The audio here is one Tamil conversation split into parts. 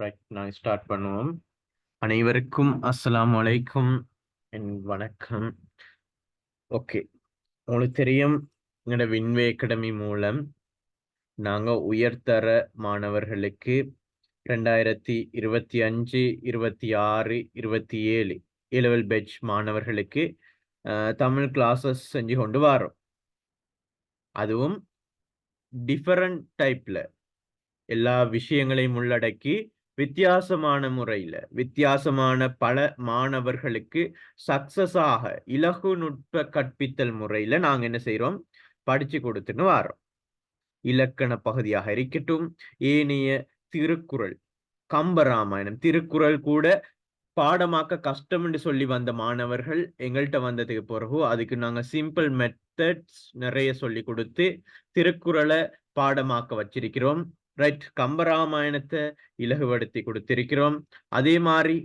ரைட் நான் ஸ்டார்ட் பண்ணுவோம். அனைவருக்கும் அஸ்ஸலாமு அலைக்கும். என் வணக்கம். ஓகே உங்களுக்கு தெரியும் எங்களோட விண்வே அகாடமி மூலம் நாங்கள் உயர்தர மாணவர்களுக்கு ரெண்டாயிரத்தி இருபத்தி அஞ்சு இருபத்தி ஆறு இருபத்தி ஏழு ஏலெவல் பெட்ச் மாணவர்களுக்கு தமிழ் கிளாஸஸ் செஞ்சு கொண்டு வரோம் அதுவும் டிஃபரண்ட் டைப்பில் எல்லா விஷயங்களையும் உள்ளடக்கி வித்தியாசமான முறையில வித்தியாசமான பல மாணவர்களுக்கு சக்சஸாக இலகு நுட்ப கற்பித்தல் முறையில நாங்க என்ன செய்யறோம் படிச்சு கொடுத்துன்னு வரோம் இலக்கண பகுதியாக இருக்கட்டும் ஏனைய திருக்குறள் கம்பராமாயணம் திருக்குறள் கூட பாடமாக்க கஷ்டம் என்று சொல்லி வந்த மாணவர்கள் எங்கள்கிட்ட வந்ததுக்கு பிறகு அதுக்கு நாங்க சிம்பிள் மெத்தட்ஸ் நிறைய சொல்லி கொடுத்து திருக்குறளை பாடமாக்க வச்சிருக்கிறோம். ரைட் கம்பராமாயணத்தை இலகுபடுத்தி கொடுத்திருக்கிறோம். அதே மாதிரி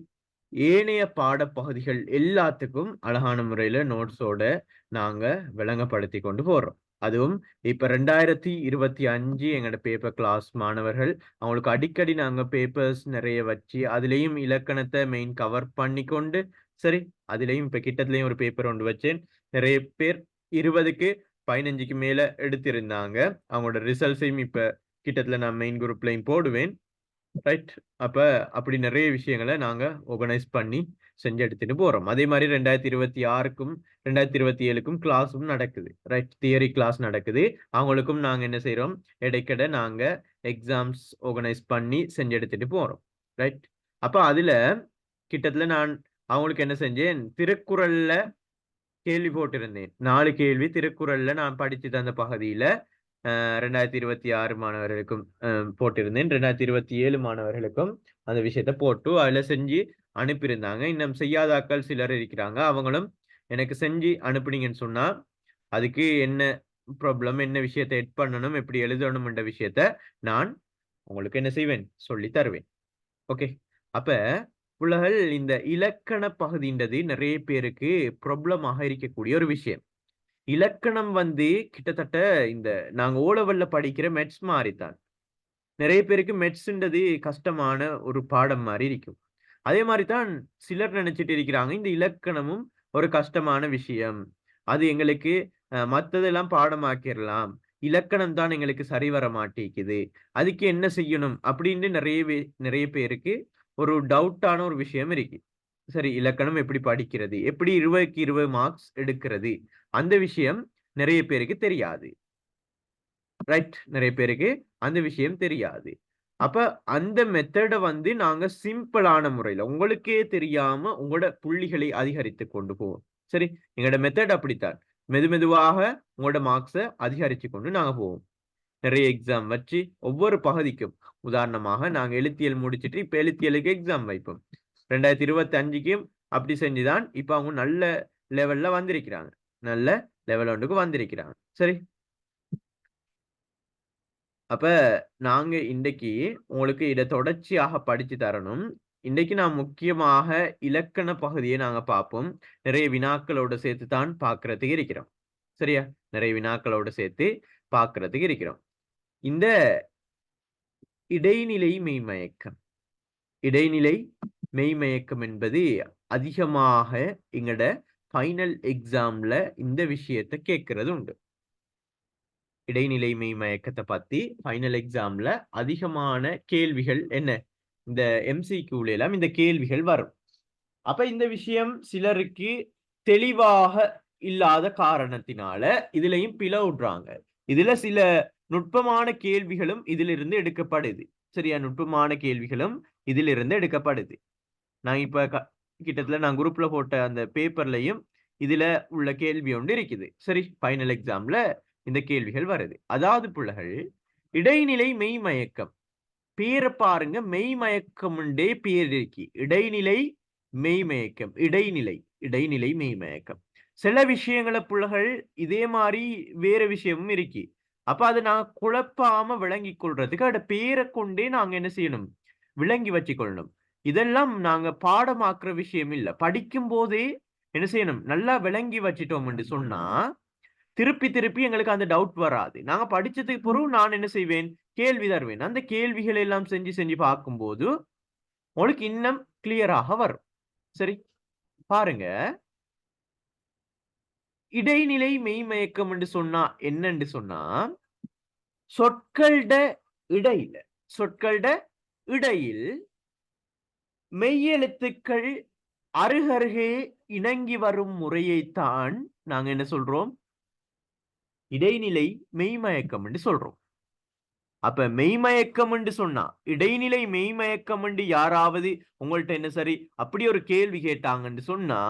ஏனைய பாடப்பகுதிகள் எல்லாத்துக்கும் அழகான முறையில நோட்ஸோட நாங்க விளங்கப்படுத்தி கொண்டு போறோம். அதுவும் இப்ப ரெண்டாயிரத்தி இருபத்தி அஞ்சு எங்களோட பேப்பர் கிளாஸ் மாணவர்கள் அவங்களுக்கு அடிக்கடி நாங்க பேப்பர்ஸ் நிறைய வச்சு அதுலயும் இலக்கணத்தை மெயின் கவர் பண்ணி கொண்டு சரி அதுலயும் இப்ப கிட்டத்துலயும் ஒரு பேப்பர் ஒன்று வச்சேன். நிறைய பேர் இருபதுக்கு பதினஞ்சுக்கு மேல எடுத்திருந்தாங்க. அவங்களோட ரிசல்ட்ஸையும் இப்ப கிட்டத்தில் நான் மெயின் குரூப்லையும் போடுவேன். ரைட் அப்போ அப்படி நிறைய விஷயங்களை நாங்கள் ஆர்கனைஸ் பண்ணி செஞ்சு எடுத்துட்டு போறோம். அதே மாதிரி ரெண்டாயிரத்தி இருபத்தி ஆறுக்கும் ரெண்டாயிரத்தி இருபத்தி ஏழுக்கும் கிளாஸும் நடக்குது. ரைட் தியரி கிளாஸ் நடக்குது. அவங்களுக்கும் நாங்கள் என்ன செய்கிறோம் இடைக்கடை நாங்க எக்ஸாம்ஸ் ஆர்கனைஸ் பண்ணி செஞ்சு எடுத்துட்டு போறோம். ரைட் அப்போ அதுல கிட்டத்துல நான் அவங்களுக்கு என்ன செஞ்சேன்? திருக்குறள்ல கேள்வி போட்டிருந்தேன். நாலு கேள்வி திருக்குறளில் நான் படிச்சு தந்த பகுதியில ரெண்டாயிரத்தி இருபத்தி ஆறு மாணவர்களுக்கும் போட்டிருந்தேன். ரெண்டாயிரத்தி இருபத்தி ஏழு மாணவர்களுக்கும் அந்த விஷயத்த போட்டு அதில் செஞ்சு அனுப்பியிருந்தாங்க. இன்னும் செய்யாதாக்கள் சிலர் இருக்கிறாங்க. அவங்களும் எனக்கு செஞ்சு அனுப்புனீங்கன்னு சொன்னா அதுக்கு என்ன ப்ராப்ளம் என்ன விஷயத்தை எட் பண்ணணும் எப்படி எழுதணும்ன்ற விஷயத்த நான் உங்களுக்கு என்ன செய்வேன்? சொல்லி தருவேன். ஓகே அப்ப புள்ளகள் இந்த இலக்கண பகுதின்றது நிறைய பேருக்கு ப்ராப்ளமாக இருக்கக்கூடிய ஒரு விஷயம். இலக்கணம் வந்து கிட்டத்தட்ட இந்த நாங்க ஓலவல்ல படிக்கிற மெட்ஸ் மாறித்தான். நிறைய பேருக்கு மெட்ஸ்ன்றது கஷ்டமான ஒரு பாடம் மாதிரி இருக்கும். அதே மாதிரி தான் சிலர் நினைச்சிட்டு இருக்கிறாங்க இந்த இலக்கணமும் ஒரு கஷ்டமான விஷயம். அது எங்களுக்கு மற்றதெல்லாம் பாடமாக்கிடலாம் இலக்கணம் தான் எங்களுக்கு சரி வர மாட்டேங்குது. அதுக்கு என்ன செய்யணும்? அப்படின்னு நிறைய நிறைய பேருக்கு ஒரு டவுட்டான ஒரு விஷயம் இருக்கு. சரி இலக்கணம் எப்படி படிக்கிறது? எப்படி இருபதுக்கு இருபது மார்க்ஸ் எடுக்கிறது? அந்த விஷயம் நிறைய பேருக்கு தெரியாது. ரைட் நிறைய பேருக்கு அந்த விஷயம் தெரியாது. அப்ப அந்த மெத்தடை வந்து நாங்க சிம்பிளான முறையில உங்களுக்கே தெரியாம உங்களோட புள்ளிகளை அதிகரித்து கொண்டு போவோம். சரி எங்களோட மெத்தட் அப்படித்தான். மெது மெதுவாக உங்களோட மார்க்ஸை அதிகரிச்சு கொண்டு நாங்க போவோம். நிறைய எக்ஸாம் வச்சு ஒவ்வொரு பகுதிக்கும். உதாரணமாக நாங்க எழுத்தியல் முடிச்சுட்டு இப்ப எழுத்தியலுக்கு எக்ஸாம் வைப்போம். ரெண்டாயிரத்தி இருபத்தி அஞ்சுக்கும் அப்படி செஞ்சுதான் இப்ப அவங்க நல்ல லெவல்ல வந்திருக்கிறாங்க. நல்ல லெவல் ஒன்றுக்கு வந்திருக்கிறாங்க. சரி. அப்ப நாங்க இன்றைக்கு உங்களுக்கு இதை தொடர்ச்சியாக படிச்சு தரணும். இன்றைக்கு நான் முக்கியமாக இலக்கண பகுதியை நாங்க பார்ப்போம். நிறைய வினாக்களோட சேர்த்து தான் பார்க்கறதுக்கு இருக்கிறோம். சரியா? நிறைய வினாக்களோட சேர்த்து பார்க்கறதுக்கு இருக்கிறோம். இந்த இடைநிலை மெய்மயக்கம். இடைநிலை மெய்மயக்கம் என்பது அதிகமாக எங்களோட ஃபைனல் எக்ஸாம்ல இந்த விஷயத்தை கேட்கறது உண்டு இடைநிலை மெய்மயக்கத்தை பத்தி ஃபைனல் எக்ஸாம்ல அதிகமான கேள்விகள் என்ன? இந்த எம்சிக்யூல எல்லாம் இந்த கேள்விகள் வரும். அப்ப இந்த விஷயம் சிலருக்கு தெளிவாக இல்லாத காரணத்தினால இதுலயும் பிளவுடுறாங்க இதுல சில நுட்பமான கேள்விகளும் இதிலிருந்து எடுக்கப்படுது. சரியா? நுட்பமான கேள்விகளும் இதிலிருந்து எடுக்கப்படுது. நான் இப்போ க- கிட்டத்தட்ட நான் குரூப்ல போட்ட அந்த பேப்பர்லையும் இதுல உள்ள கேள்வி ஒன்று இருக்குது. சரி ஃபைனல் எக்ஸாம்ல இந்த கேள்விகள் வருது. அதாவது பிள்ளைகள் இடைநிலை மெய்மயக்கம் பேரை பாருங்க மெய்மயக்கம்ண்டே பேர் இருக்கு. இடைநிலை மெய்மயக்கம் இடைநிலை இடைநிலை மெய்மயக்கம் சில விஷயங்களை பிள்ளைகள் இதே மாதிரி வேற விஷயமும் இருக்கு. அப்ப அதை நான் குழப்பாம விளங்கி கொள்றதுக்கு அதோட பேரை கொண்டே நாங்க என்ன செய்யணும்? விளங்கி வச்சுக்கொள்ளணும் இதெல்லாம் நாங்க பாடமாக்குற விஷயம் இல்ல. படிக்கும் போதே என்ன செய்யணும்? நல்லா விளங்கி வச்சிட்டோம்னு சொன்னா திருப்பி திருப்பி எங்களுக்கு அந்த டவுட் வராது. நாங்க படிச்சதுக்கு பிறகு நான் என்ன செய்வேன்? கேள்வி தருவேன். அந்த கேள்விகளை எல்லாம் செஞ்சு செஞ்சு பார்க்கும்போது உங்களுக்கு இன்னும் கிளியராக வரும். சரி பாருங்க. இடைநிலை மெய்மயக்கம் என்று சொன்னா என்னன்னு சொன்னா சொற்கள்ட இடையில சொற்கள்ட இடையில் மெய்யெழுத்துக்கள் அருகருகே இணங்கி வரும் முறையைத்தான் நாங்க என்ன சொல்றோம்? இடைநிலை மெய்மயக்கம் என்று சொல்றோம். அப்ப மெய்மயக்கம் என்று சொன்னா இடைநிலை மெய்மயக்கம் என்று யாராவது உங்கள்ட்ட என்ன சரி அப்படி ஒரு கேள்வி கேட்டாங்கன்னு சொன்னா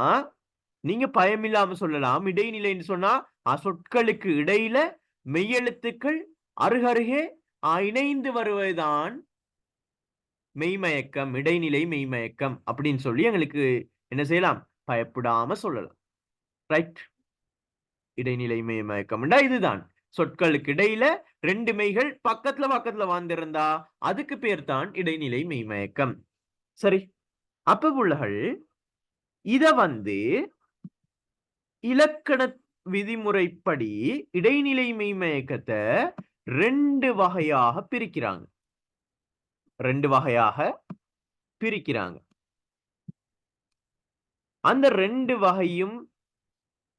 நீங்க பயமில்லாம சொல்லலாம். இடைநிலைன்னு சொன்னா ஆ சொற்களுக்கு இடையில மெய்யெழுத்துக்கள் அருகருகே ஆ, இணைந்து வருவதுதான் மெய்மயக்கம் இடைநிலை மெய்மயக்கம் அப்படின்னு சொல்லி எங்களுக்கு என்ன செய்யலாம்? பயப்படாம சொல்லலாம். ரைட் இடைநிலை மெய்மயக்கம்டா இதுதான். சொற்களுக்கு இடையில ரெண்டு மெய்கள் பக்கத்துல பக்கத்துல வாழ்ந்திருந்தா அதுக்கு பேர் தான் இடைநிலை மெய்மயக்கம். சரி. அப்ப புள்ளகள் இத வந்து இலக்கண விதிமுறைப்படி இடைநிலை மெய்மயக்கத்தை ரெண்டு வகையாக பிரிக்கிறாங்க. ரெண்டு வகையாக பிரிக்கிறாங்க. அந்த ரெண்டு வகையும்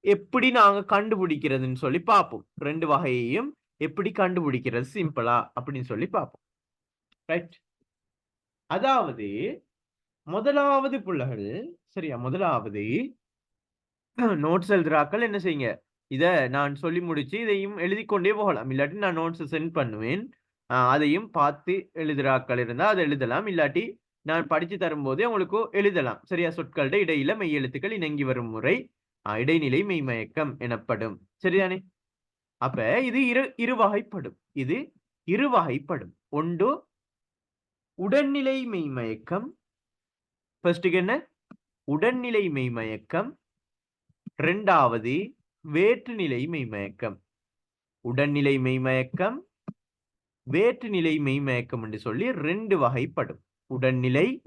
எப்படி நாங்க கண்டுபிடிக்கிறதுன்னு சொல்லி பார்ப்போம். ரெண்டு வகையையும் எப்படி கண்டுபிடிக்கிறது? சிம்பிளா அப்படின்னு சொல்லி பார்ப்போம். ரைட் அதாவது முதலாவது பிள்ளைகள் சரியா? முதலாவது நோட்ஸ் எழுதுறாக்கள் என்ன செய்யுங்க? இத நான் சொல்லி முடிச்சு இதையும் எழுதி கொண்டே போகலாம். இல்லாட்டி நான் நோட்ஸ் சென்ட் பண்ணுவேன். அதையும் பார்த்து எழுதுறாக்கள் இருந்தால் அதை எழுதலாம். இல்லாட்டி நான் படிச்சு தரும்போதே உங்களுக்கு எழுதலாம். சரியா? சொற்களுடைய இடையில மெய் எழுத்துக்கள் இணங்கி வரும் முறை. இடைநிலை மெய்மயக்கம் எனப்படும். சரிதானே? அப்ப இது இரு இரு வகைப்படும் இது இரு வகைப்படும் ஒன்று உடல்நிலை மெய்மயக்கம் ஃபர்ஸ்டுக்கு என்ன? உடல்நிலை மெய்மயக்கம் ரெண்டாவது வேற்றுநிலை மெய்மயக்கம் உடல்நிலை மெய்மயக்கம் வேற்றுநிலை மெய்மயக்கம் என்று சொல்லி ரெண்டு வகைப்படும். உடல்நிலை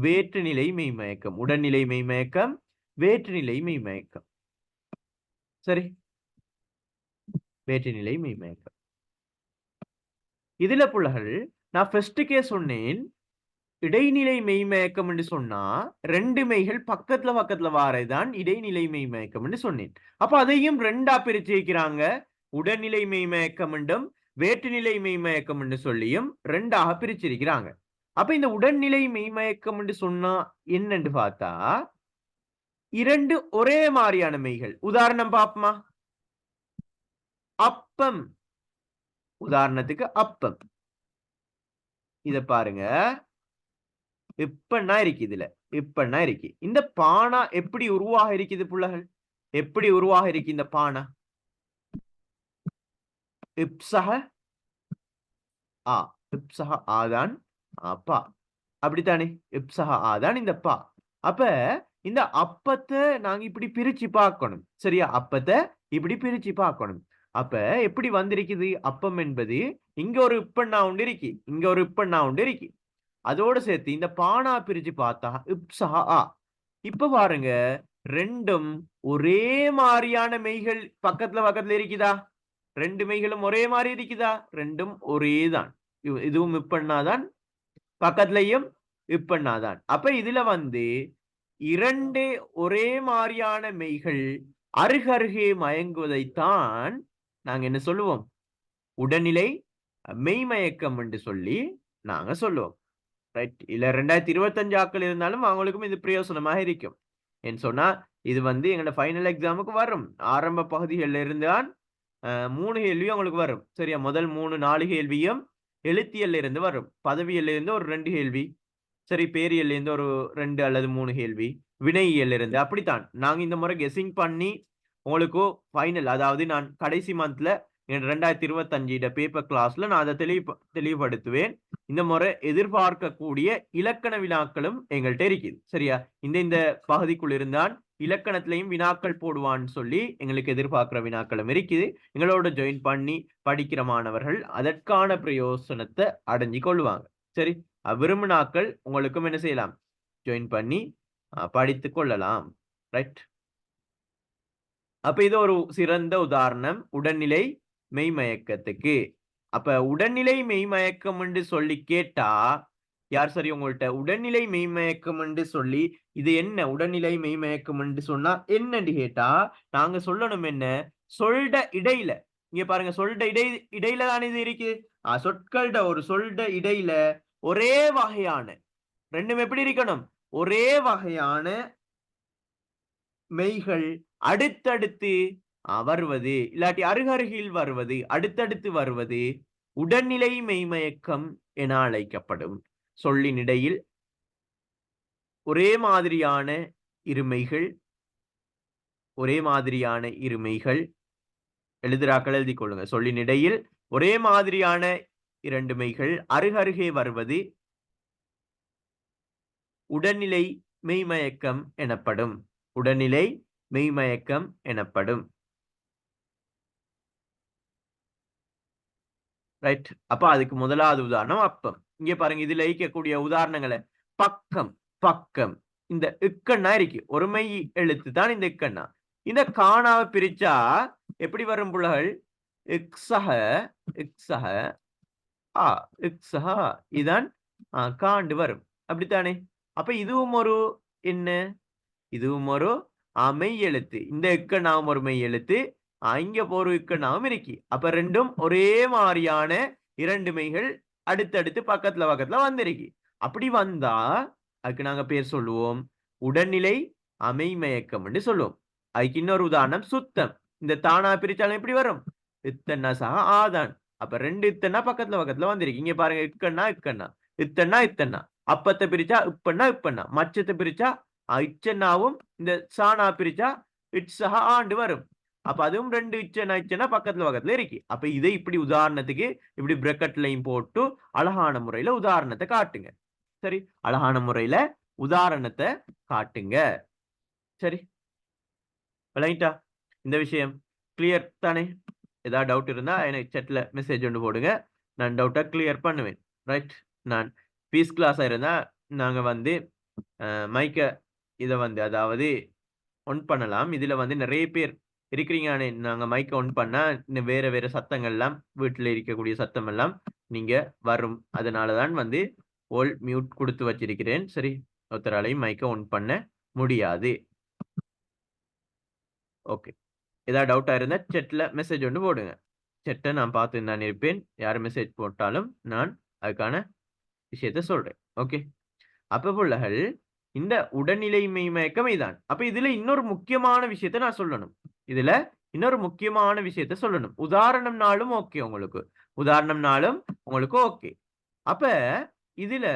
வேற்றுநிலை மெய்மயக்கம். உடல்நிலை மெய்மயக்கம் வேற்றுநிலை மெய்மயக்கம். சரி? வேற்றுநிலை மெய்மயக்கம். இதுல புலகள் நான் ஃபர்ஸ்டுக்கே சொன்னேன் இடைநிலை மெய்மயக்கம் என்று சொன்னா ரெண்டு மெய்கள் பக்கத்துல பக்கத்துல வாரதான் இடைநிலை மெய்மயக்கம் என்று சொன்னேன். அப்ப அதையும் ரெண்டா பிரிச்சு வைக்கிறாங்க. உடல்நிலை மெய்மயக்கம் என்றும் வேற்றுநிலை மெய்மயக்கம் என்று சொல்லியும் ரெண்டாக பிரிச்சிருக்கிறாங்க. அப்ப இந்த உடல்நிலை மெய்மயக்கம் என்று சொன்னா என்னன்னு பார்த்தா இரண்டு ஒரே மாதிரியான மெய்கள். உதாரணம் பாப்பமா அப்பம். உதாரணத்துக்கு அப்பம். இத பாருங்க. இப்பன்னா இருக்கு இதுல. இப்பன்னா இருக்கு. இந்த பானா எப்படி உருவாக இருக்குது புள்ளகள்? எப்படி உருவாக இருக்கு இந்த பானா? இப்சக ஆ இப்சக ஆதான் அப்பா அப்படித்தானே? இப்சக ஆதான் இந்த பா. அப்ப இந்த அப்பத்தை நாங்க இப்படி பிரிச்சு பார்க்கணும். சரியா? அப்பத்தை இப்படி பிரிச்சு பார்க்கணும். அப்ப எப்படி வந்திருக்குது? அப்பம் என்பது இங்க ஒரு இப்பண்ணா உண்டு இருக்கு இங்க ஒரு இப்பண்ணா உண்டு இருக்கு. அதோட சேர்த்து இந்த பானா பிரிச்சு பார்த்தா இப்சஹா ஆ. இப்ப பாருங்க ரெண்டும் ஒரே மாதிரியான மெய்கள் பக்கத்துல பக்கத்துல இருக்குதா? ரெண்டு மெய்களும் ஒரே மாதிரி இருக்குதா? ரெண்டும் ஒரே தான் இதுவும் இப்பண்ணாதான் பக்கத்துலயும் இப்பண்ணாதான் அப்ப இதுல வந்து இரண்டு ஒரே மாதிரியான மெய்கள் அருகருகே மயங்குவதைத்தான் நாங்க என்ன சொல்லுவோம்? உடல்நிலை மெய்மயக்கம் என்று சொல்லி நாங்க சொல்லுவோம். ரைட் இல்ல ரெண்டாயிரத்தி இருபத்தஞ்சு ஆக்கள் இருந்தாலும் அவங்களுக்கும் இது பிரயோசனமாக இருக்கும். ஏன்னு சொன்னா இது வந்து எங்களோட ஃபைனல் எக்ஸாமுக்கு வரும். ஆரம்ப பகுதிகளில் இருந்தான் தான் மூணு கேள்வியும் உங்களுக்கு வரும். சரியா? முதல் மூணு நாலு கேள்வியும் எழுத்தியல்ல இருந்து வரும். பதவியல்ல இருந்து ஒரு ரெண்டு கேள்வி. சரி பேரியல்ல இருந்து ஒரு ரெண்டு அல்லது மூணு கேள்வி. வினையியல்ல இருந்து அப்படித்தான். நாங்க இந்த முறை கெஸிங் பண்ணி உங்களுக்கு ஃபைனல் அதாவது நான் கடைசி மந்த்ல ரெண்டாயிரத்தி இருபத்தஞ்சு பேப்பர் கிளாஸ்ல நான் அதை தெளிவு தெளிவுபடுத்துவேன். இந்த முறை எதிர்பார்க்கக்கூடிய இலக்கண வினாக்களும் எங்கள்கிட்ட இருக்குது. சரியா? இந்த இந்த பகுதிக்குள் இருந்தான் இலக்கணத்திலையும் வினாக்கள் போடுவான்னு சொல்லி எங்களுக்கு எதிர்பார்க்கிற வினாக்களும் இருக்குது. எங்களோட ஜாயின் பண்ணி படிக்கிற மாணவர்கள் அதற்கான பிரயோசனத்தை அடைஞ்சு கொள்வாங்க. சரி? விரும்பினாக்கள் உங்களுக்கும் என்ன செய்யலாம்? ஜாயின் பண்ணி படித்து கொள்ளலாம். ரைட் அப்ப இது ஒரு சிறந்த உதாரணம். உடல்நிலை மெய்மயக்கத்துக்கு. அப்ப உடல்நிலை மெய்மயக்கம் என்று சொல்லி கேட்டா யார் சரி உங்கள்ட்ட? உடல்நிலை மெய்மயக்கம் என்று சொல்லி இது என்ன? உடல்நிலை மெய்மயக்கம் என்று சொன்னா என்னன்னு கேட்டா நாங்க சொல்லணும் என்ன? சொல்ட இடையில. இங்க பாருங்க சொல்ட இடை இடையில தானே இது இருக்கு? ஆஹ் சொற்கள்ட ஒரு சொல்ட இடையில ஒரே வகையான ரெண்டும் எப்படி இருக்கணும்? ஒரே வகையான மெய்கள் அடுத்தடுத்து வருவது இல்லாட்டி அருகருகில் வருவது அடுத்தடுத்து வருவது உடல்நிலை மெய்மயக்கம் என அழைக்கப்படும். சொல்லின் இடையில் ஒரே மாதிரியான இருமைகள் ஒரே மாதிரியான இருமைகள் எழுதுறாக்கள் எழுதி கொள்ளுங்க சொல்லின் இடையில் ஒரே மாதிரியான இரண்டு மெய்கள் அருகருகே வருவது உடல்நிலை மெய்மயக்கம் எனப்படும். உடல்நிலை மெய்மயக்கம் எனப்படும். ரைட் அப்ப அதுக்கு முதலாவது உதாரணம் அப்பம். இங்க பாருங்க இதுல இருக்கக்கூடிய உதாரணங்களை. பக்கம் பக்கம். இந்த இக்கண்ணா இருக்கு. ஒரு மெய் எழுத்து தான் இந்த இக்கண்ணா. இந்த காணாவை பிரிச்சா எப்படி வரும் புலகள்? இக்ஸஹ இக்ஸஹ ஆ இக்ஸஹ. இதான் காண்டு வரும். அப்படித்தானே? அப்ப இதுவும் ஒரு என்ன? இதுவும் ஒரு அமை மெய் எழுத்து இந்த இக்கண்ணாவும் ஒரு மெய் எழுத்து அங்க இங்க அமெரிக்கி இக்கண்ணாவும் அப்ப ரெண்டும் ஒரே மாதிரியான இரண்டு மெய்கள் அடுத்தடுத்து பக்கத்துல பக்கத்துல வந்திருக்கு. அப்படி வந்தா அதுக்கு நாங்க பேர் சொல்லுவோம் உடல்நிலை அமைமயக்கம்னு சொல்லுவோம். அதுக்கு இன்னொரு உதாரணம் சுத்தம். இந்த தானா பிரிச்சாலும் எப்படி வரும்? இத்தன்னா சக ஆதான் அப்ப ரெண்டு இத்தன்னா பக்கத்துல பக்கத்துல வந்திருக்கு. இங்க பாருங்க இக்கண்ணா இக்கண்ணா இத்தன்னா இத்தன்னா. அப்பத்தை பிரிச்சா இப்பண்ணா இப்பண்ணா மச்சத்தை பிரிச்சா இச்சன்னாவும் இந்த சானா பிரிச்சா இட்சஹா ஆண்டு வரும். அப்ப அதுவும் ரெண்டு இச்சனா இச்சனா பக்கத்துல பக்கத்துல இருக்கு அப்ப இதை இப்படி உதாரணத்துக்கு இப்படி பிரக்கெட்லையும் போட்டு அழகான முறையில உதாரணத்தை காட்டுங்க. சரி அழகான முறையில உதாரணத்தை காட்டுங்க. சரி. விளங்கிட்டா இந்த விஷயம். கிளியர் தானே? ஏதாவது டவுட் இருந்தா எனக்கு செட்ல மெசேஜ் ஒன்று போடுங்க. நான் டவுட்டை கிளியர் பண்ணுவேன். ரைட் நான் பீஸ் கிளாஸாக இருந்தா நாங்க வந்து மைக்க இதை வந்து அதாவது ஒன் பண்ணலாம். இதுல வந்து நிறைய பேர் இருக்கிறீங்க நாங்க மைக்கை ஒன் பண்ணா இன்னும் வேற வேற சத்தங்கள்லாம் வீட்டில் இருக்கக்கூடிய சத்தம் எல்லாம் நீங்க வரும். அதனாலதான் வந்து ஓல் மியூட் கொடுத்து வச்சிருக்கிறேன். சரி ஒருத்தராலையும் மைக்கை ஒன் பண்ண முடியாது. ஓகே ஏதாவது டவுட்டா இருந்தால் செட்ல மெசேஜ் ஒன்று போடுங்க. செட்டை நான் பார்த்து நான் இருப்பேன். யார் மெசேஜ் போட்டாலும் நான் அதுக்கான விஷயத்த சொல்றேன். ஓகே அப்ப பிள்ளைகள் இந்த உடல்நிலை மயக்கமே தான் அப்போ இதுல இன்னொரு முக்கியமான விஷயத்த நான் சொல்லணும். இதுல இன்னொரு முக்கியமான விஷயத்த சொல்லணும். உதாரணம்னாலும் ஓகே உங்களுக்கு. உதாரணம்னாலும் உங்களுக்கு ஓகே அப்ப இதுல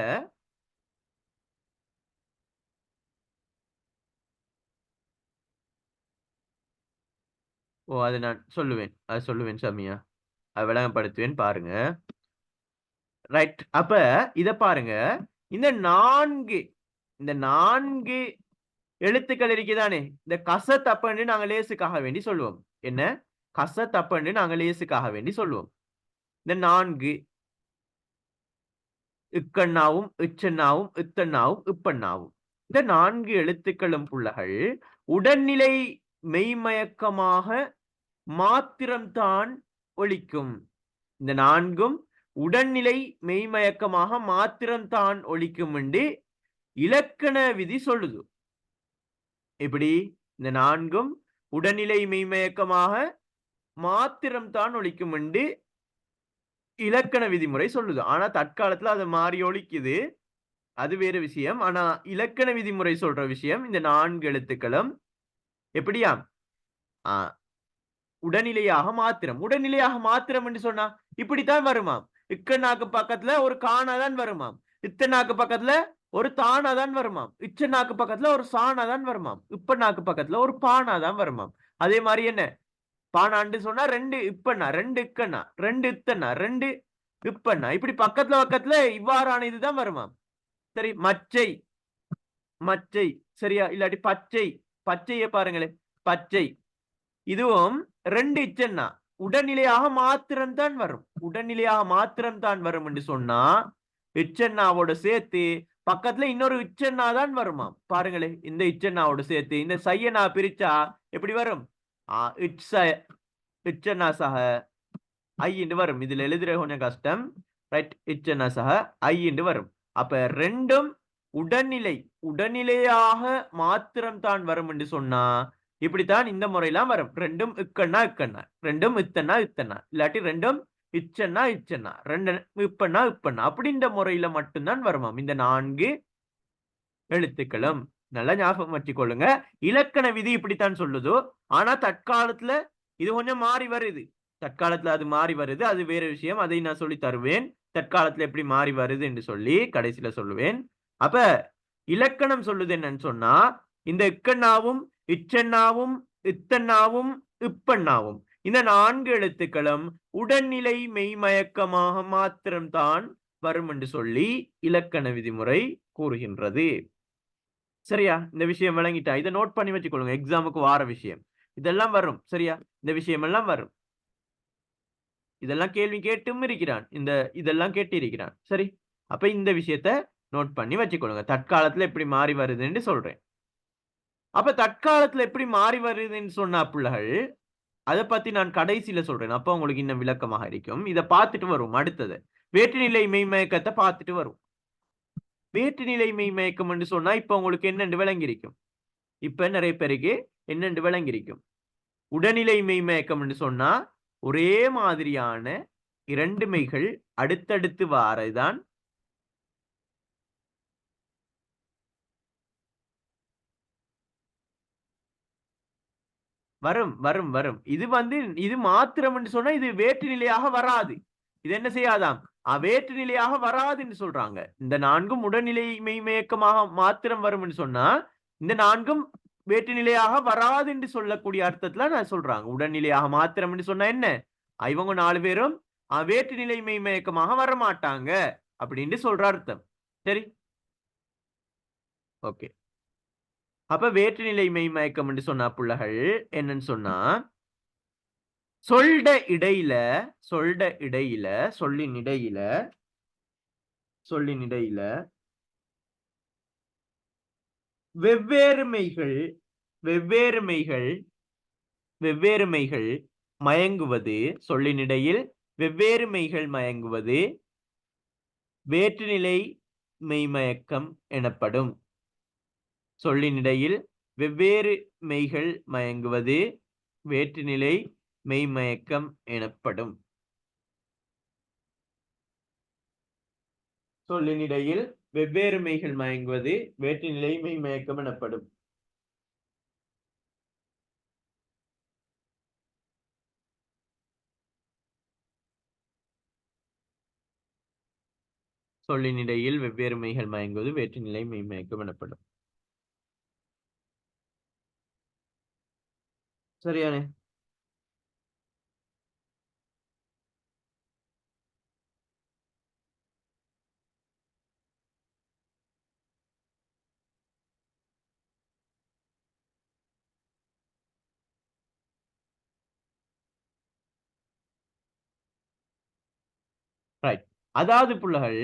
ஓ அது நான் சொல்லுவேன். அது சொல்லுவேன் சாமியா. அது விளங்கப்படுத்துவேன் பாருங்க. ரைட் அப்ப இத பாருங்க. இந்த நான்கு இந்த நான்கு எழுத்துக்கள் இருக்குதானே இந்த கச தப்பன்னு நாங்க லேசுக்காக வேண்டி சொல்லுவோம் என்ன? கச தப்பன்னு நாங்க லேசுக்காக வேண்டி சொல்லுவோம் இந்த நான்கு இக்கண்ணாவும் இச்சண்ணாவும் இத்தண்ணாவும் இப்பண்ணாவும். இந்த நான்கு எழுத்துக்களும் புள்ளகள் உடல்நிலை மெய்மயக்கமாக மாத்திரம்தான் ஒலிக்கும். இந்த நான்கும் உடல்நிலை மெய்மயக்கமாக மாத்திரம்தான் ஒழிக்கும் என்று இலக்கண விதி சொல்லுது. இப்படி இந்த நான்கும் உடல்நிலை மெய்மயக்கமாக மாத்திரம்தான் ஒழிக்கும் என்று இலக்கண விதிமுறை சொல்லுது. ஆனா தற்காலத்துல அது மாறி ஒலிக்குது அது வேற விஷயம். ஆனா இலக்கண விதிமுறை சொல்ற விஷயம் இந்த நான்கு எழுத்துக்களும் எப்படியாம் ஆஹ் உடல்நிலையாக மாத்திரம். உடல்நிலையாக மாத்திரம் என்று சொன்னா இப்படித்தான் வருமாம். இக்கண்ணாக்கு பக்கத்துல ஒரு காணாதான் வருமாம். இத்தனாக்கு பக்கத்துல ஒரு தானாதான் வருமாம். இச்சனாக்கு பக்கத்துல ஒரு சாணாதான் வருமாம். இப்பனாக்கு பக்கத்துல ஒரு பானாதான் வருமாம். அதே மாதிரி என்ன? பானாண்டு சொன்னா ரெண்டு இப்பண்ணா ரெண்டு இக்கண்ணா ரெண்டு இத்தண்ணா ரெண்டு இப்பண்ணா. இப்படி பக்கத்துல பக்கத்துல இவ்வாறான இதுதான் வருமாம். சரி மச்சை மச்சை சரியா? இல்லாட்டி பச்சை பச்சைய பாருங்களேன். பச்சை இதுவும் ரெண்டு இச்சன்னா உடல்நிலையாக மாத்திரம்தான் வரும். உடல்நிலையாக மாத்திரம்தான் வரும் என்று சொன்னா இச்சன்னாவோட சேர்த்து பக்கத்துல இன்னொரு இச்சன்னா தான் வருமாம். பாருங்களேன் இந்த இச்சன்னாவோட சேர்த்து இந்த சையனா பிரிச்சா எப்படி வரும்? ஆஹ் இச்சன்னா சக ஐ வரும். இதுல எழுதுற கொஞ்சம் கஷ்டம். ரைட் இச்சன்னா சக ஐ வரும். அப்ப ரெண்டும் உடல்நிலை உடல்நிலையாக மாத்திரம் தான் வரும் என்று சொன்னா இப்படித்தான் இந்த முறையெல்லாம் வரும். ரெண்டும் இக்கண்ணா இக்கண்ணா ரெண்டும் இத்தன்னா இத்தன்னா. இல்லாட்டி ரெண்டும் இச்சன்னா இச்சன்னா. ரெண்டு இப்பண்ணா இப்பன்னா. அப்படின்ற முறையில மட்டும்தான் வருமாம். இந்த நான்கு எழுத்துக்களும். நல்லா ஞாபகம் வச்சுக்கொள்ளுங்க. இலக்கண விதி இப்படித்தான் சொல்லுதோ ஆனா தற்காலத்துல இது கொஞ்சம் மாறி வருது. தற்காலத்துல அது மாறி வருது. அது வேற விஷயம். அதை நான் சொல்லி தருவேன். தற்காலத்துல எப்படி மாறி வருது என்று சொல்லி கடைசியில சொல்லுவேன். அப்ப இலக்கணம் சொல்லுது என்னன்னு சொன்னா இந்த இக்கண்ணாவும் இச்செண்ணாவும் இத்தண்ணாவும் இப்பண்ணாவும். இந்த நான்கு எழுத்துக்களும் உடல்நிலை மெய்மயக்கமாக மாத்திரம்தான் வரும் என்று சொல்லி இலக்கண விதிமுறை கூறுகின்றது. சரியா? இந்த விஷயம் விளங்கிட்டா? இதை நோட் பண்ணி வச்சுக்கொள்ளுங்க. எக்ஸாமுக்கு வார விஷயம். இதெல்லாம் வரும். சரியா? இந்த விஷயம் எல்லாம் வரும். இதெல்லாம் கேள்வி கேட்டும் இருக்கிறான். இந்த இதெல்லாம் கேட்டு இருக்கிறான் சரி? அப்ப இந்த விஷயத்த நோட் பண்ணி வச்சுக்கொள்ளுங்க. தற்காலத்துல எப்படி மாறி வருதுன்னு சொல்றேன். அப்ப தற்காலத்துல எப்படி மாறி வருதுன்னு சொன்ன பிள்ளைகள் அதை பத்தி நான் கடைசியில சொல்றேன். அப்ப உங்களுக்கு இன்னும் விளக்கமாக இருக்கும். இதை பார்த்துட்டு வரும் அடுத்தது வேற்றுநிலை மெய்மயக்கத்தை பார்த்துட்டு வரும் வேற்றுநிலை மெய்மயக்கம் என்று சொன்னா இப்ப உங்களுக்கு என்னென்று விளங்கியிருக்கும்? இப்ப நிறைய பேருக்கு என்னென்று விளங்கிருக்கும் உடல்நிலை மெய்மயக்கம் என்று சொன்னா ஒரே மாதிரியான இரண்டு மெய்கள் அடுத்தடுத்து வாரதுதான் வரும் வரும் வரும். இது வந்து இது மாத்திரம் என்று சொன்னா இது வேற்று நிலையாக வராது. இது என்ன செய்யாதாம்? வேற்று நிலையாக வராதுன்னு சொல்றாங்க. இந்த நான்கும் உடல்நிலை மெய்மயக்கமாக மாத்திரம் வரும் சொன்னா இந்த நான்கும் வேற்று நிலையாக வராது என்று சொல்லக்கூடிய அர்த்தத்துல நான் சொல்றாங்க. உடல்நிலையாக மாத்திரம் சொன்னா என்ன? இவங்க நாலு பேரும் வேற்று நிலை வர வரமாட்டாங்க அப்படின்ட்டு சொல்ற அர்த்தம். சரி? ஓகே. அப்ப வேற்றுநிலை மெய்மயக்கம் என்று சொன்னா புள்ளகள் என்னன்னு சொன்னா சொல்ட இடையில சொல்ட இடையில சொல்லின் இடையில சொல்லின் இடையில வெவ்வேறு மெய்கள் வெவ்வேறு மெய்கள் வெவ்வேறு மெய்கள் மயங்குவது சொல்லினிடையில் வெவ்வேறு மெய்கள் மயங்குவது வேற்றுநிலை மெய்மயக்கம் எனப்படும். சொல்லினிடையில் வெவ்வேறு மெய்கள் மயங்குவது வேற்றுநிலை மெய்மயக்கம் எனப்படும். சொல்லினிடையில் வெவ்வேறு மெய்கள் மயங்குவது வேற்றுநிலை மெய்மயக்கம் எனப்படும். சொல்லினிடையில் வெவ்வேறு மெய்கள் மயங்குவது வேற்றுநிலை மெய்மயக்கம் எனப்படும். சரியானே ரைட் அதாவது பிள்ளைகள்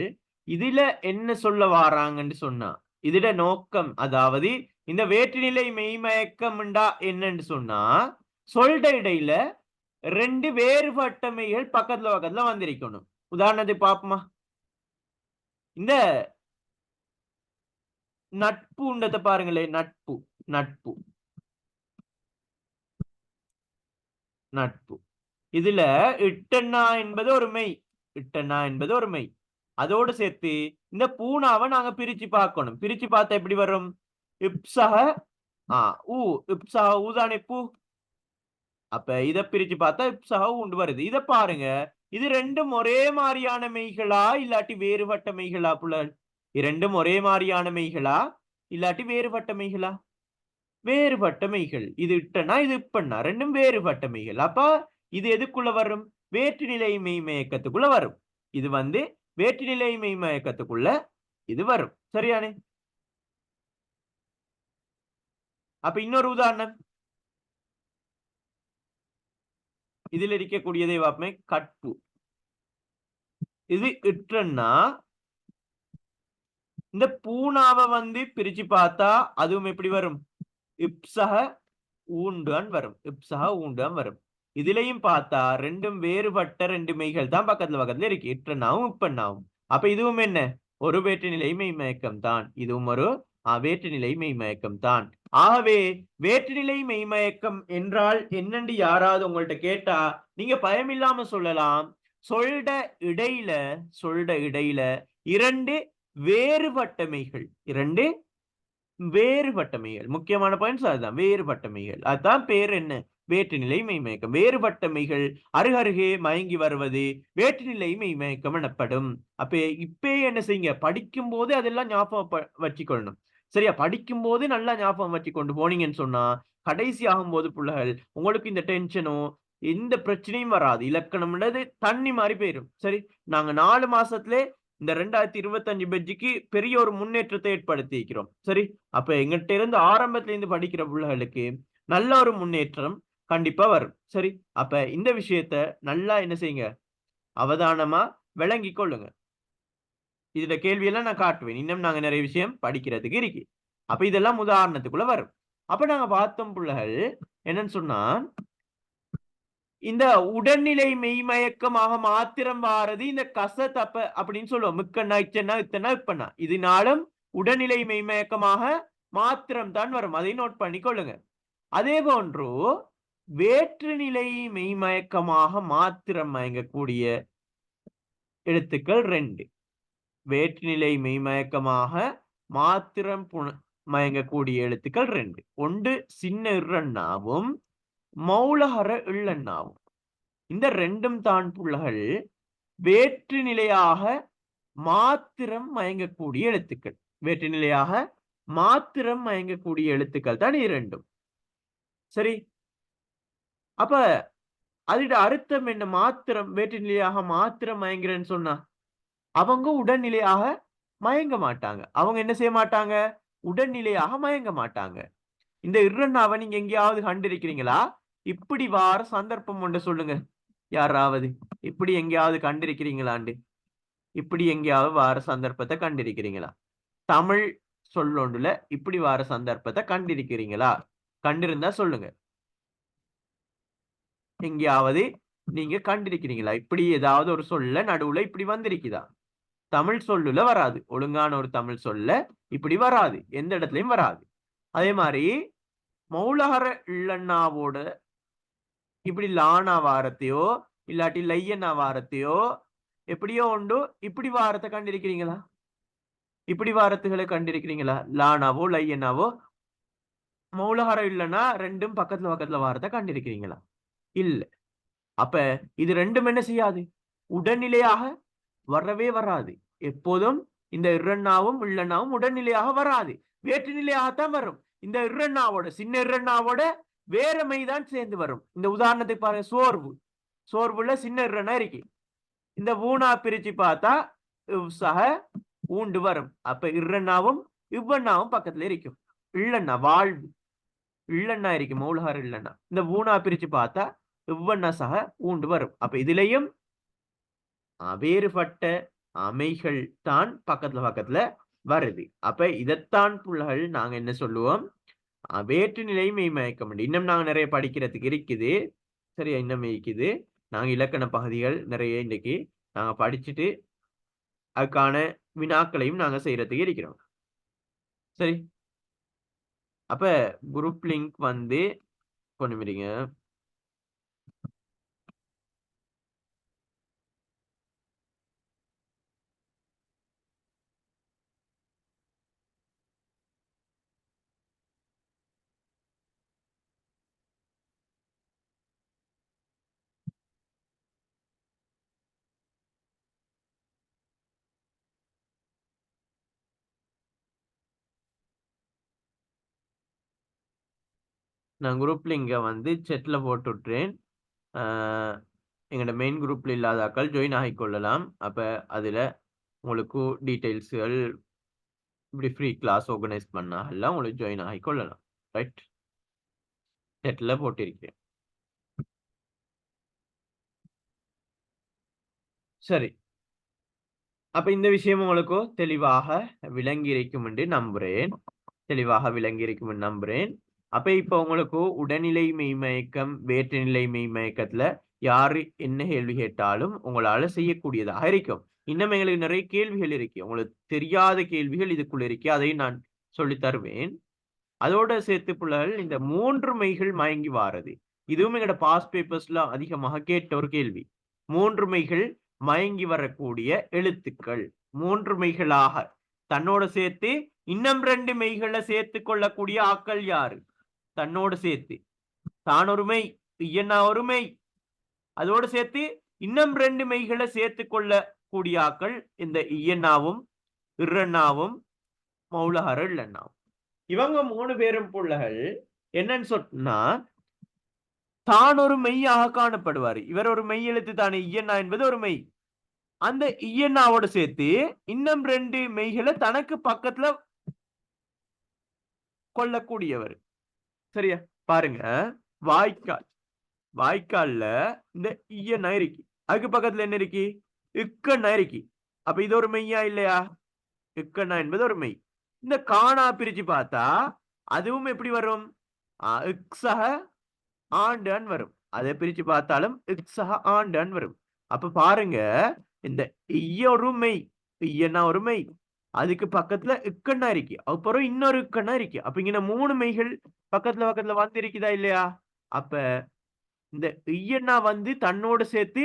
இதுல என்ன சொல்ல வாராங்கன்னு சொன்னா இதுல நோக்கம் அதாவது இந்த வேற்றுநிலை மெய்மயக்கம்ண்டா என்னன்னு சொன்னா சொல்ற இடையில ரெண்டு வேறுபட்டமைகள் பக்கத்துல பக்கத்துல வந்திருக்கணும். உதாரணத்தை பாப்போமா. இந்த நட்பு உண்டத்தை பாருங்களேன் நட்பு நட்பு. நட்பு. இதுல இட்டண்ணா என்பது ஒரு மெய் இட்டண்ணா என்பது ஒரு மெய். அதோடு சேர்த்து இந்த பூனாவை நாங்க பிரிச்சு பார்க்கணும். பிரிச்சு பார்த்தா எப்படி வரும்? இப்சக ஆ. ஊ இப்சக ஊதானே பூ அப்ப இத பிரிச்சு பார்த்தா இப்சக உண்டு வருது. இத பாருங்க. இது ரெண்டும் ஒரே மாதிரியான மெய்களா இல்லாட்டி வேறுபட்ட மெய்களா புலல் இரண்டும் ஒரே மாதிரியான மெய்களா இல்லாட்டி வேறுபட்ட மெய்களா? வேறுபட்ட மெய்கள். இது இட்டனா இது இப்பண்ணா ரெண்டும் வேறுபட்ட மெய்கள். அப்ப இது எதுக்குள்ள வரும்? வேற்றுநிலை மெய்மயக்கத்துக்குள்ள வரும். இது வந்து வேற்றுநிலை மெய்மயக்கத்துக்குள்ள இது வரும். சரியானே? அப்ப இன்னொரு உதாரணம். இதில் இருக்கக்கூடியதை வாப்பமே கட்பு. இது இட்டுன்னா இந்த பூனாவை வந்து பிரிச்சு பார்த்தா அதுவும் எப்படி வரும்? இப்சக ஊண்டான் வரும். இப்சக ஊண்டான் வரும். இதுலயும் பார்த்தா ரெண்டும் வேறுபட்ட ரெண்டு மெய்கள் தான் பக்கத்துல பக்கத்துல இருக்கு. இற்றனாவும் இப்பண்ணாவும் அப்ப இதுவும் என்ன? ஒரு வேற்றுநிலை மெய்மயக்கம் தான் இதுவும் ஒரு வேற்றுநிலை மெய்மயக்கம் தான் ஆகவே வேற்றுநிலை மெய்மயக்கம் என்றால் என்னன்னு யாராவது உங்கள்ட்ட கேட்டா நீங்க பயமில்லாம சொல்லலாம். சொல்ட இடையில சொல்ட இடையில இரண்டு வேறுபட்டமைகள் இரண்டு வேறுபட்டமைகள். முக்கியமான பாயிண்ட்ஸ் அதுதான் வேறுபட்டமைகள். அதுதான் பேர் என்ன? வேற்றுநிலை மெய்மயக்கம். வேறுபட்டமைகள் அருகருகே மயங்கி வருவது வேற்றுநிலை மெய்மயக்கம் எனப்படும். அப்ப இப்பே என்ன செய்யுங்க? படிக்கும் போது அதெல்லாம் ஞாபகம் வச்சுக்கொள்ளணும். சரியா? படிக்கும் போது நல்லா ஞாபகம் வச்சு கொண்டு போனீங்கன்னு சொன்னா கடைசி ஆகும்போது பிள்ளைகள் உங்களுக்கு இந்த டென்ஷனோ எந்த பிரச்சனையும் வராது. இலக்கணம்ன்றது தண்ணி மாதிரி போயிடும் சரி? நாங்க நாலு மாசத்துல இந்த ரெண்டாயிரத்தி இருபத்தஞ்சு பெஜ்ஜிக்கு பெரிய ஒரு முன்னேற்றத்தை ஏற்படுத்தி இருக்கிறோம். சரி? அப்ப எங்கிட்ட இருந்து ஆரம்பத்துல இருந்து படிக்கிற பிள்ளைகளுக்கு நல்ல ஒரு முன்னேற்றம் கண்டிப்பா வரும். சரி? அப்ப இந்த விஷயத்த நல்லா என்ன செய்யுங்க? அவதானமா விளங்கி கொள்ளுங்க. இதுல கேள்வியெல்லாம் நான் காட்டுவேன். இன்னும் நாங்க நிறைய விஷயம் படிக்கிறதுக்கு இருக்கு. அப்ப இதெல்லாம் உதாரணத்துக்குள்ள வரும். அப்ப நாங்க பார்த்தோம் பிள்ளைகள் என்னன்னு சொன்னா இந்த உடல்நிலை மெய்மயக்கமாக மாத்திரம் வாரது இந்த கச தப்ப அப்படின்னு சொல்லுவோம். மிக்கண்ணா இச்சன்னா இத்தனா இப்பண்ணா இதனாலும் உடல்நிலை மெய்மயக்கமாக மாத்திரம் தான் வரும். அதை நோட் பண்ணி கொள்ளுங்க அதே போன்று வேற்றுநிலை மெய்மயக்கமாக மாத்திரம் மயங்கக்கூடிய எழுத்துக்கள் ரெண்டு. வேற்றுநிலை மெய்மயக்கமாக மாத்திரம் புன- மயங்கக்கூடிய எழுத்துக்கள் ரெண்டு. ஒன்று சின்ன இறண்ணாவும் மௌலஹர இள்ளண்ணாவும். இந்த ரெண்டும் தான் புள்ளகள் வேற்று நிலையாக மாத்திரம் மயங்கக்கூடிய எழுத்துக்கள். வேற்று நிலையாக மாத்திரம் மயங்கக்கூடிய எழுத்துக்கள் தான் இரண்டும் சரி? அப்ப அதோட அர்த்தம் என்ன? மாத்திரம் வேற்று நிலையாக மாத்திரம் மயங்குறேன்னு சொன்னா? அவங்க உடல்நிலையாக மயங்க மாட்டாங்க. அவங்க என்ன செய்ய மாட்டாங்க? உடல்நிலையாக மயங்க மாட்டாங்க. இந்த இர்ரண்ணாவை நீங்க எங்கேயாவது கண்டிருக்கிறீங்களா? இப்படி வார சந்தர்ப்பம் ஒன்று சொல்லுங்க. யாராவது இப்படி எங்கேயாவது கண்டிருக்கிறீங்களாண்டு? இப்படி எங்கேயாவது வார சந்தர்ப்பத்தை கண்டிருக்கிறீங்களா? தமிழ் சொல்லொண்டுல இப்படி வார சந்தர்ப்பத்தை கண்டிருக்கிறீங்களா? கண்டிருந்தா சொல்லுங்க. எங்கேயாவது நீங்க கண்டிருக்கிறீங்களா? இப்படி ஏதாவது ஒரு சொல்ல நடுவுல இப்படி வந்திருக்குதா? தமிழ் சொல்லுல வராது. ஒழுங்கான ஒரு தமிழ் சொல்ல இப்படி வராது. எந்த இடத்துலயும் வராது. அதே மாதிரி மௌலகர இல்லண்ணாவோட இப்படி லானா வாரத்தையோ இல்லாட்டி லையண்ணா வாரத்தையோ எப்படியோ உண்டு. இப்படி வாரத்தை கண்டிருக்கிறீங்களா? இப்படி வாரத்துகளை கண்டிருக்கிறீங்களா? லானாவோ லையண்ணாவோ மௌலகாரம் இல்லைன்னா ரெண்டும் பக்கத்துல பக்கத்துல வாரத்தை கண்டிருக்கிறீங்களா? இல்ல. அப்ப இது ரெண்டும் என்ன செய்யாது? உடல்நிலையாக வரவே வராது. எப்போதும் இந்த இரண்ணாவும் இல்லண்ணாவும் உடல்நிலையாக வராது. வேற்று நிலையாகத்தான் வரும். இந்த இரண்ணாவோட சின்ன இரண்ணாவோட வேறமை தான் சேர்ந்து வரும். இந்த உதாரணத்துக்கு பாருங்க சோர்வு. சோர்வுல சின்ன இரண்ணா இருக்கு. இந்த ஊனா பிரிச்சு பார்த்தா சக ஊண்டு வரும். அப்ப இரண்ணாவும் இவ்வண்ணாவும் பக்கத்துல இருக்கும். இல்லண்ணா வாழ்வு. இல்லண்ணா இருக்கு மௌலஹார் இல்லண்ணா. இந்த ஊனா பிரிச்சு பார்த்தா இவ்வண்ணா சக ஊண்டு வரும். அப்ப இதுலயும் வேறுபட்ட அமைகள் தான் பக்கத்துல பக்கத்துல வருது. அப்ப இதைத்தான் புள்ளகள் நாங்க என்ன சொல்லுவோம்? வேற்று நிலை மெய்மயக்கம் இன்னும் நாங்க நிறைய படிக்கிறதுக்கு இருக்குது. சரியா? இன்னும் இருக்குது நாங்க இலக்கண பகுதிகள் நிறைய இன்னைக்கு நாங்க படிச்சுட்டு அதுக்கான வினாக்களையும் நாங்க செய்யறதுக்கு இருக்கிறோம். சரி? அப்ப குரூப் லிங்க் வந்து கொண்டு நான் குரூப்பில் இங்கே வந்து செட்டில் போட்டு விட்டுறேன். எங்களோட மெயின் குரூப்பில் இல்லாத ஆட்கள் ஜாயின் ஆகிக்கொள்ளலாம் அப்போ அதில் உங்களுக்கு டீட்டெயில்ஸுகள் இப்படி ஃப்ரீ கிளாஸ் ஆர்கனைஸ் பண்ணால் உங்களுக்கு ஜாயின் ஆகிக்கொள்ளலாம் ரைட் செட்டில் போட்டிருக்கேன் சரி. அப்ப இந்த விஷயம் உங்களுக்கு தெளிவாக விளங்கி இருக்கும் என்று நம்புறேன். தெளிவாக விளங்கி இருக்கும் என்று நம்புறேன். அப்ப இப்ப உங்களுக்கு உடல்நிலை மெய்மயக்கம் வேற்றுநிலை மெய்மயக்கத்துல யாரு என்ன கேள்வி கேட்டாலும் உங்களால செய்யக்கூடியதாக இருக்கும். இன்னும் எங்களுக்கு நிறைய கேள்விகள் இருக்கு. உங்களுக்கு தெரியாத கேள்விகள் இதுக்குள்ள இருக்கு. அதையும் நான் சொல்லி தருவேன். அதோட சேர்த்து பிள்ளைகள் இந்த மூன்று மைகள் மயங்கி வாரது. இதுவும் எங்களோட பாஸ் பேப்பர்ஸ்ல அதிகமாக கேட்ட ஒரு கேள்வி. மூன்று மைகள் மயங்கி வரக்கூடிய எழுத்துக்கள். மூன்று மைகளாக தன்னோட சேர்த்து இன்னும் ரெண்டு மெய்களை சேர்த்து கொள்ளக்கூடிய ஆக்கள் யாரு? தன்னோட சேர்த்து. தான் ஒரு மெய் இயன்னா ஒரு மெய் அதோட சேர்த்து இன்னும் ரெண்டு மெய்களை சேர்த்து கொள்ளக்கூடிய ஆக்கள் இந்த இயன்னாவும் இர்ரண்ணாவும் மௌலஹர இல்லன்னாவும் இவங்க மூணு பேரும் பிள்ளைகள் என்னன்னு சொன்னா தான் ஒரு மெய்யாக காணப்படுவார். இவர் ஒரு மெய் எழுத்து தானே இயன்னா என்பது ஒரு மெய். அந்த இயன்னாவோட சேர்த்து இன்னும் ரெண்டு மெய்களை தனக்கு பக்கத்துல கொள்ளக்கூடியவர். சரியா? பாருங்க. வாய்க்கால். வாய்க்கால்ல இந்த இயன்னா இருக்கு அதுக்கு பக்கத்துல என்ன இருக்கு? இக்கண்ணா இருக்கு அப்ப இது ஒரு மெய்யா இல்லையா? இக்கண்ணா என்பது ஒரு மெய். இந்த காணா பிரிச்சு பார்த்தா அதுவும் எப்படி வரும்? ஆஹ் இக்ஸக ஆண்டான் வரும். அதை பிரிச்சு பார்த்தாலும் இக்ஸக ஆண்டான் வரும். அப்ப பாருங்க இந்த இய ஒரு மெய். இயன்னா ஒரு மெய். அதுக்கு பக்கத்துல இக்கண்ணா இருக்கு. அப்புறம் இன்னொரு இக்கண்ணா இருக்கு. அப்ப இங்க மூணு மெய்கள் பக்கத்துல பக்கத்துல வந்திருக்குதா இல்லையா? அப்ப இந்த ஐயண்ணா வந்து தன்னோடு சேர்த்து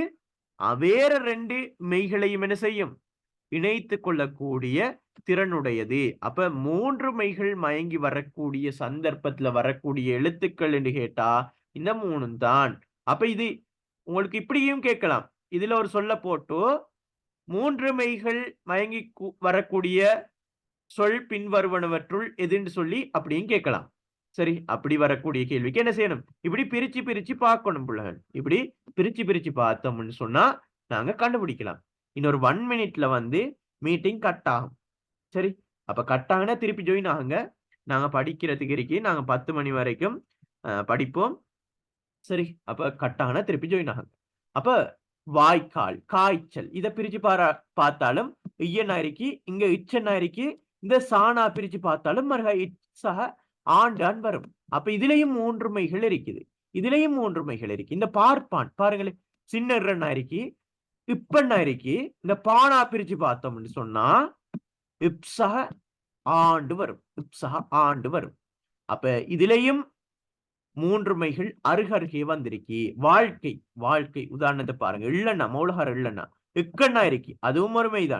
வேற ரெண்டு மெய்களையும் என்ன செய்யும்? இணைத்து கொள்ளக்கூடிய திறனுடையது. அப்ப மூன்று மெய்கள் மயங்கி வரக்கூடிய சந்தர்ப்பத்துல வரக்கூடிய எழுத்துக்கள் என்று கேட்டா இந்த மூணும் தான். அப்ப இது உங்களுக்கு இப்படியும் கேட்கலாம். இதுல ஒரு சொல்ல போட்டு மூன்று மெய்கள் மயங்கி வரக்கூடிய சொல் பின்வருவனவற்றுள் எதுன்னு சொல்லி அப்படியும் கேட்கலாம். சரி அப்படி வரக்கூடிய கேள்விக்கு என்ன செய்யணும்? இப்படி பிரிச்சு பிரிச்சு பார்க்கணும் பிள்ளைகள். இப்படி பிரிச்சு பிரிச்சு பார்த்தோம்னு சொன்னா நாங்க கண்டுபிடிக்கலாம். இன்னொரு ஒன் மினிட்ல வந்து மீட்டிங் கட் ஆகும். சரி அப்ப கட் ஆகுனா திருப்பி ஜாயின் ஆகுங்க. நாங்க படிக்கிறதுக்கு இருக்கி நாங்க பத்து மணி வரைக்கும் படிப்போம். சரி அப்ப கட் ஆகுனா திருப்பி ஜாயின் ஆகுங்க. அப்ப வாய்க்கால் காய்ச்சல். இதை பிரிச்சு பாரா பார்த்தாலும் ஐயனா இருக்கு இங்க இச்சனா இருக்கு இந்த சாணா பிரிச்சு பார்த்தாலும் மருக இச்சக ஆண்டான் வரும். அப்ப இதுலயும் மூன்று மைகள் இருக்குது. இதுலயும் மூன்று மைகள் இருக்கு. இந்த பார்ப்பான் பாருங்களேன் சின்ன இரண்ணா இருக்கு இப்பண்ணா இருக்கு இந்த பானா பிரிச்சு பார்த்தோம்னு சொன்னா இப்சக ஆண்டு வரும். இப்சக ஆண்டு வரும். அப்ப இதுலயும் மூன்று மைகள் அருகருகே வந்திருக்கி. வாழ்க்கை வாழ்க்கை. உதாரணத்தை பாருங்க. இல்லைன்னா மௌலகார இல்லைன்னா இக்கண்ணா இருக்கி. அதுவும் ஒரு மெய்தான்